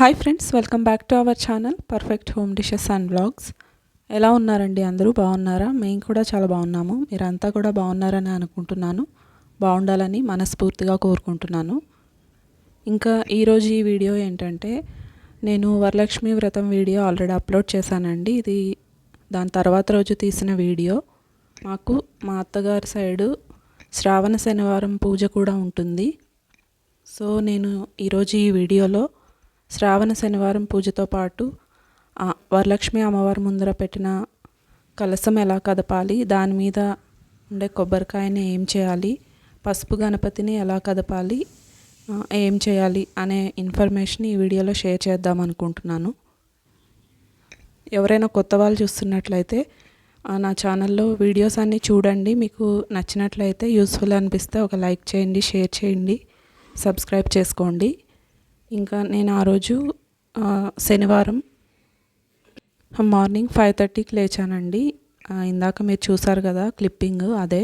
Hi friends welcome back to our channel perfect home dishes and blogs ఎలా ఉన్నారండి అందరూ? బాగున్నారా? మేము కూడా చాలా బాగున్నాము. మీరంతా కూడా బాగున్నారని అనుకుంటున్నాను. బాగుండాలని మనస్ఫూర్తిగా కోరుకుంటున్నాను. ఇంకా ఈరోజు ఈ వీడియో ఏంటంటే నేను వరలక్ష్మి వ్రతం వీడియో ఆల్రెడీ అప్లోడ్ చేశానండి. ఇది దాని తర్వాత రోజు తీసిన వీడియో. మాకు మా అత్తగారి సైడు శ్రావణ శనివారం పూజ కూడా ఉంటుంది. సో నేను ఈరోజు ఈ వీడియోలో శ్రావణ శనివారం పూజతో పాటు వరలక్ష్మి అమ్మవారి ముందర పెట్టిన కలసం ఎలా కదపాలి? దాని మీద ఉండే కొబ్బరికాయని ఏం చేయాలి? పసుపు గణపతిని ఎలా కదపాలి? ఏం చేయాలి అనే ఇన్ఫర్మేషన్ ఈ వీడియోలో షేర్ చేద్దాం అనుకుంటున్నాను. ఎవరైనా కొత్త వాళ్ళు చూస్తున్నట్లయితే నా ఛానల్లో వీడియోస్ అన్నీ చూడండి. మీకు నచ్చినట్లయితే యూస్ఫుల్ అనిపిస్తే ఒక లైక్ చేయండి షేర్ చేయండి సబ్స్క్రైబ్ చేసుకోండి. ఇంకా నేను ఆ రోజు శనివారం మార్నింగ్ ఫైవ్ థర్టీకి లేచానండి. ఇందాక మీరు చూసారు కదా క్లిప్పింగ్ అదే.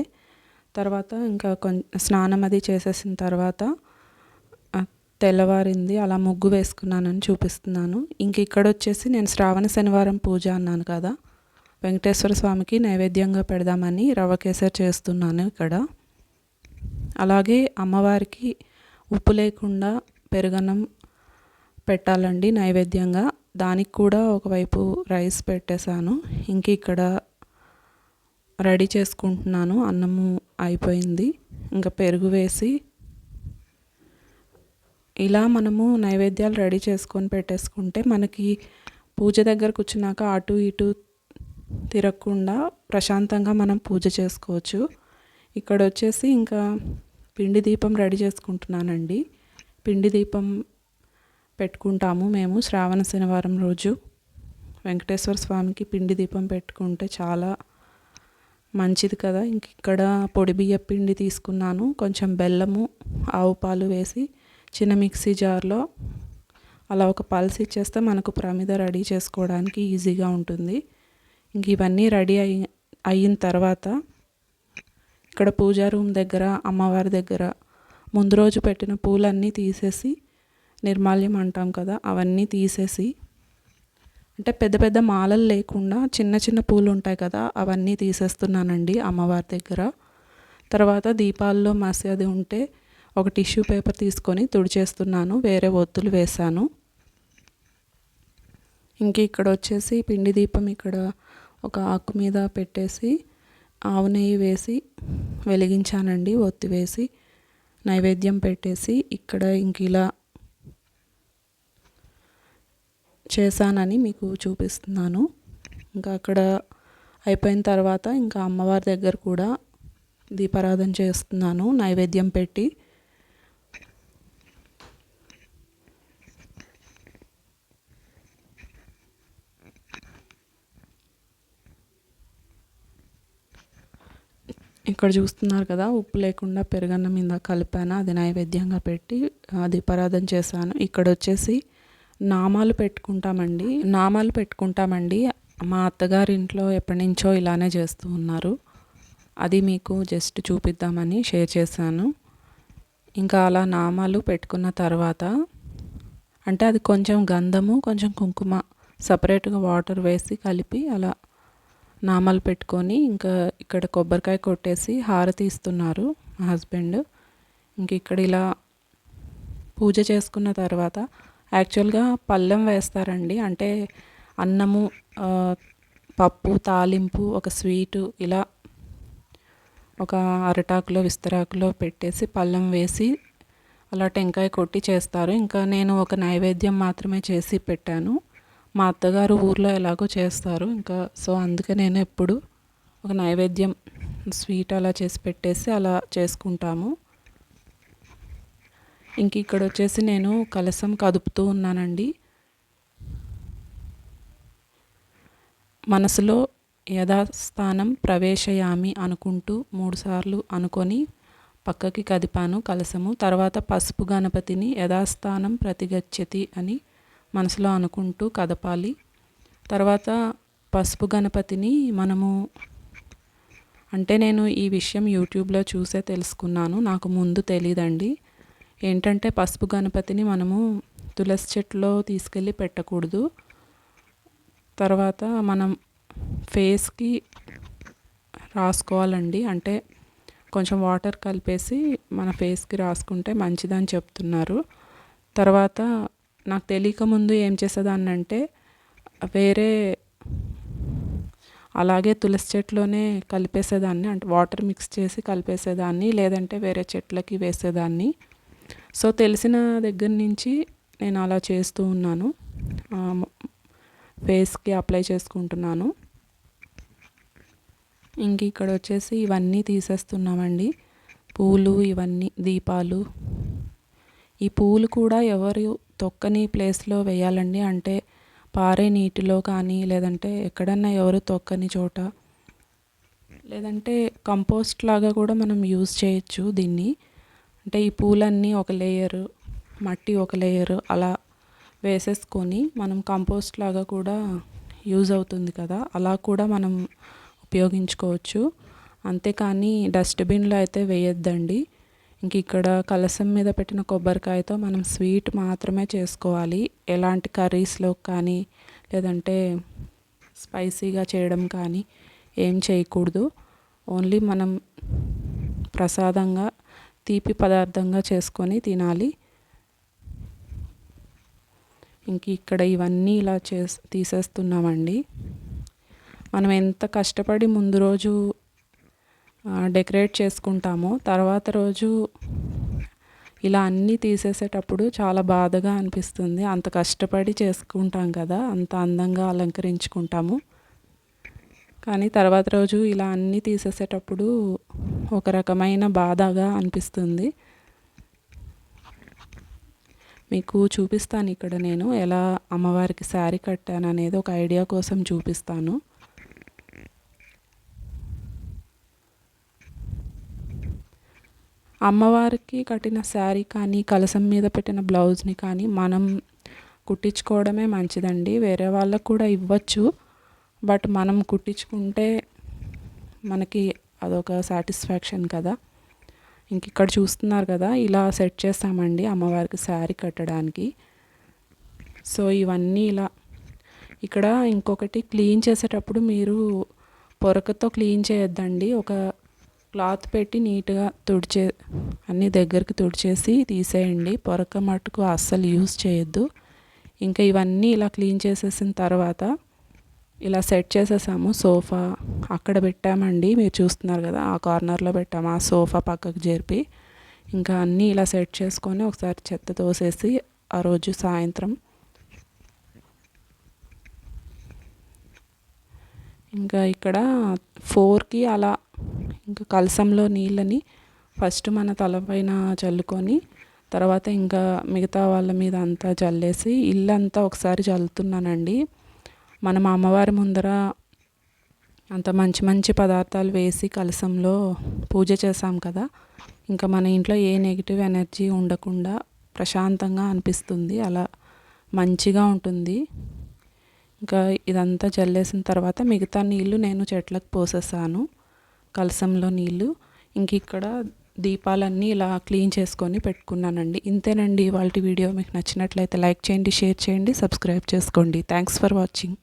తర్వాత ఇంకా కొంచెం స్నానం అది చేసేసిన తర్వాత తెల్లవారింది అలా ముగ్గు వేసుకున్నానని చూపిస్తున్నాను. ఇంక ఇక్కడ వచ్చేసి నేను శ్రావణ శనివారం పూజ అన్నాను కదా వెంకటేశ్వర స్వామికి నైవేద్యంగా పెడదామని రవ్వ కేసరి చేస్తున్నాను ఇక్కడ. అలాగే అమ్మవారికి ఉప్పు లేకుండా పెరుగన్నం పెట్టాలండి నైవేద్యంగా. దానికి కూడా ఒకవైపు రైస్ పెట్టేశాను. ఇంక ఇక్కడ రెడీ చేసుకుంటున్నాను. అన్నము అయిపోయింది. ఇంకా పెరుగు వేసి ఇలా మనము నైవేద్యాలు రెడీ చేసుకొని పెట్టేసుకుంటే మనకి పూజ దగ్గర కూర్చున్నాక అటు ఇటు తిరగకుండా ప్రశాంతంగా మనం పూజ చేసుకోవచ్చు. ఇక్కడ వచ్చేసి ఇంకా పిండి దీపం రెడీ చేసుకుంటున్నానండి. పిండి దీపం పెట్టుకుంటాము మేము శ్రావణ శనివారం రోజు. వెంకటేశ్వర స్వామికి పిండి దీపం పెట్టుకుంటే చాలా మంచిది కదా. ఇంక ఇక్కడ పొడి బియ్య పిండి తీసుకున్నాను. కొంచెం బెల్లము ఆవు పాలు వేసి చిన్న మిక్సీ జార్లో అలా ఒక పల్స్ ఇచ్చేస్తే మనకు ప్రమిద రెడీ చేసుకోవడానికి ఈజీగా ఉంటుంది. ఇంక ఇవన్నీ రెడీ అయి అయిన తర్వాత ఇక్కడ పూజా రూమ్ దగ్గర అమ్మవారి దగ్గర ముందు రోజు పెట్టిన పూలన్నీ తీసేసి నిర్మాల్యం అంటాం కదా అవన్నీ తీసేసి అంటే పెద్ద పెద్ద మాలలు లేకుండా చిన్న చిన్న పూలు ఉంటాయి కదా అవన్నీ తీసేస్తున్నానండి అమ్మవారి దగ్గర. తర్వాత దీపాల్లో మసి అది ఉంటే ఒక టిష్యూ పేపర్ తీసుకొని తుడిచేస్తున్నాను వేరే ఒత్తులు వేశాను. ఇంక ఇక్కడ వచ్చేసి పిండి దీపం ఇక్కడ ఒక ఆకు మీద పెట్టేసి ఆవు నెయ్యి వేసి వెలిగించానండి ఒత్తి వేసి నైవేద్యం పెట్టేసి ఇక్కడ ఇంక ఇలా చేశానని మీకు చూపిస్తున్నాను. ఇంకా అక్కడ అయిపోయిన తర్వాత ఇంకా అమ్మవారి దగ్గర కూడా దీపారాధన చేస్తున్నాను నైవేద్యం పెట్టి. ఇక్కడ చూస్తున్నారు కదా ఉప్పు లేకుండా పెరుగన్నం మీద కలిపాను అది నైవేద్యంగా పెట్టి దీపారాధన చేశాను. ఇక్కడ వచ్చేసి నామాలు పెట్టుకుంటామండి. నామాలు పెట్టుకుంటామండి. మా అత్తగారి ఇంట్లో ఎప్పటి నుంచో ఇలానే చేస్తూ ఉన్నారు. అది మీకు జస్ట్ చూపిద్దామని షేర్ చేశాను. ఇంకా అలా నామాలు పెట్టుకున్న తర్వాత అంటే అది కొంచెం గంధము కొంచెం కుంకుమ సపరేట్గా వాటర్ వేసి కలిపి అలా నామాలు పెట్టుకొని ఇంకా ఇక్కడ కొబ్బరికాయ కొట్టేసి హారతి ఇస్తున్నారు మా హస్బెండ్. ఇంక ఇక్కడ ఇలా పూజ చేసుకున్న తర్వాత యాక్చువల్గా పళ్ళెం వేస్తారండి. అంటే అన్నము పప్పు తాలింపు ఒక స్వీటు ఇలా ఒక అరటాకులో విస్తరాకులో పెట్టేసి పళ్ళెం వేసి అలా టెంకాయ కొట్టి చేస్తారు. ఇంకా నేను ఒక నైవేద్యం మాత్రమే చేసి పెట్టాను. మా అత్తగారు ఊర్లో ఎలాగో చేస్తారు. ఇంకా సో అందుకే నేను ఎప్పుడు ఒక నైవేద్యం స్వీట్ అలా చేసి పెట్టేసి అలా చేసుకుంటాము. ఇంక ఇక్కడ వచ్చేసి నేను కలసం కదుపుతూ ఉన్నానండి. మనసులో యథాస్థానం ప్రవేశయామి అనుకుంటూ మూడుసార్లు అనుకొని పక్కకి కదిపాను కలసము తర్వాత పసుపు గణపతిని యథాస్థానం ప్రతిగచ్చతి అని మనసులో అనుకుంటూ కదపాలి. తర్వాత పసుపు గణపతిని మనము అంటే నేను ఈ విషయం యూట్యూబ్లో చూసే తెలుసుకున్నాను. నాకు ముందు తెలియదండి ఏంటంటే పసుపు గణపతిని మనము తులసి చెట్టులో తీసుకెళ్ళి పెట్టకూడదు. తర్వాత మనం ఫేస్కి రాసుకోవాలండి. అంటే కొంచెం వాటర్ కలిపేసి మన ఫేస్కి రాసుకుంటే మంచిదని చెప్తున్నారు. తర్వాత నాకు తెలియక ముందు ఏం చేసేదాన్ని అంటే వేరే అలాగే తులసి చెట్లోనే కలిపేసేదాన్ని. అంటే వాటర్ మిక్స్ చేసి కలిపేసేదాన్ని. లేదంటే వేరే చెట్లకి వేసేదాన్ని. సో తెలిసిన దగ్గర నుంచి నేను అలా చేస్తూ ఉన్నాను. ఫేస్కి అప్లై చేసుకుంటున్నాను. ఇంక ఇక్కడ వచ్చేసి ఇవన్నీ తీసేస్తున్నామండి. పూలు ఇవన్నీ దీపాలు. ఈ పూలు కూడా ఎవరు తొక్కని ప్లేస్లో వేయాలండి? అంటే పారే నీటిలో కానీ లేదంటే ఎక్కడన్నా ఎవరు తొక్కని చోట? లేదంటే కంపోస్ట్ లాగా కూడా మనం యూజ్ చేయొచ్చు దీన్ని. అంటే ఈ పూలన్నీ ఒక లేయరు మట్టి ఒక లేయరు అలా వేసేసుకొని మనం కంపోస్ట్ లాగా కూడా యూజ్ అవుతుంది కదా అలా కూడా మనం ఉపయోగించుకోవచ్చు. అంతేకాని డస్ట్బిన్లో అయితే వేయొద్దండి. ఇంక ఇక్కడ కలసం మీద పెట్టిన కొబ్బరికాయతో మనం స్వీట్ మాత్రమే చేసుకోవాలి. ఎలాంటి కర్రీస్లో కానీ లేదంటే స్పైసీగా చేయడం కానీ ఏం చేయకూడదు. ఓన్లీ మనం ప్రసాదంగా తీపి పదార్థంగా చేసుకొని తినాలి. ఇంక ఇక్కడ ఇవన్నీ ఇలా చేసి తీసేస్తున్నామండి. మనం ఎంత కష్టపడి ముందు రోజు డెకరేట్ చేసుకుంటామో తర్వాత రోజు ఇలా అన్నీ తీసేసేటప్పుడు చాలా బాధగా అనిపిస్తుంది. అంత కష్టపడి చేసుకుంటాం కదా అంత అందంగా అలంకరించుకుంటాము. కానీ తర్వాత రోజు ఇలా అన్నీ తీసేసేటప్పుడు ఒక రకమైన బాధగా అనిపిస్తుంది. మీకు చూపిస్తాను ఇక్కడ నేను ఎలా అమ్మవారికి శారీ కట్టాను అనేది ఒక ఐడియా కోసం చూపిస్తాను. అమ్మవారికి కట్టిన శారీ కానీ కలసం మీద పెట్టిన బ్లౌజ్ని కానీ మనం కుట్టించుకోవడమే మంచిదండి. వేరే వాళ్ళకు కూడా ఇవ్వచ్చు. బట్ మనం కుట్టించుకుంటే మనకి అదొక సాటిస్ఫాక్షన్ కదా. ఇంక ఇక్కడ చూస్తున్నారు కదా ఇలా సెట్ చేస్తామండి అమ్మవారికి శారీ కట్టడానికి. సో ఇవన్నీ ఇలా ఇక్కడ ఇంకొకటి క్లీన్ చేసేటప్పుడు మీరు పొరకతో క్లీన్ చేయొద్దండి. ఒక క్లాత్ పెట్టి నీట్గా తుడిచే అన్ని దగ్గరికి తుడిచేసి తీసేయండి. పొరక మట్టుకు అస్సలు యూజ్ చేయొద్దు. ఇంకా ఇవన్నీ ఇలా క్లీన్ చేసేసిన తర్వాత ఇలా సెట్ చేసేసాము. సోఫా అక్కడ పెట్టామండి. మీరు చూస్తున్నారు కదా ఆ కార్నర్లో పెట్టాము. ఆ సోఫా పక్కకు జరిపి ఇంకా అన్నీ ఇలా సెట్ చేసుకొని ఒకసారి చెత్త తోసేసి ఆ రోజు సాయంత్రం ఇంకా ఇక్కడ ఫోర్కి అలా ఇంకా కలసంలో నీళ్ళని ఫస్ట్ మన తలపైన చల్లుకొని తర్వాత ఇంకా మిగతా వాళ్ళ మీద అంతా చల్లేసి ఇల్లంతా ఒకసారి చల్లుతున్నానండి. మనం అమ్మవారి ముందర అంత మంచి మంచి పదార్థాలు వేసి కలసంలో పూజ చేసాం కదా. ఇంకా మన ఇంట్లో ఏ నెగిటివ్ ఎనర్జీ ఉండకుండా ప్రశాంతంగా అనిపిస్తుంది. అలా మంచిగా ఉంటుంది. ఇంకా ఇదంతా చల్లేసిన తర్వాత మిగతా నీళ్ళు నేను చెట్లకు పోసేసాను. కలసంలో నీళ్ళు ఇంక ఇక్కడ దీపాలన్నీ ఇలా క్లీన్ చేసుకొని పెట్టుకున్నానండి. ఇంతేనండి ఇవాళ వీడియో. మీకు నచ్చినట్లయితే లైక్ చేయండి షేర్ చేయండి సబ్స్క్రైబ్ చేసుకోండి. Thanks for watching.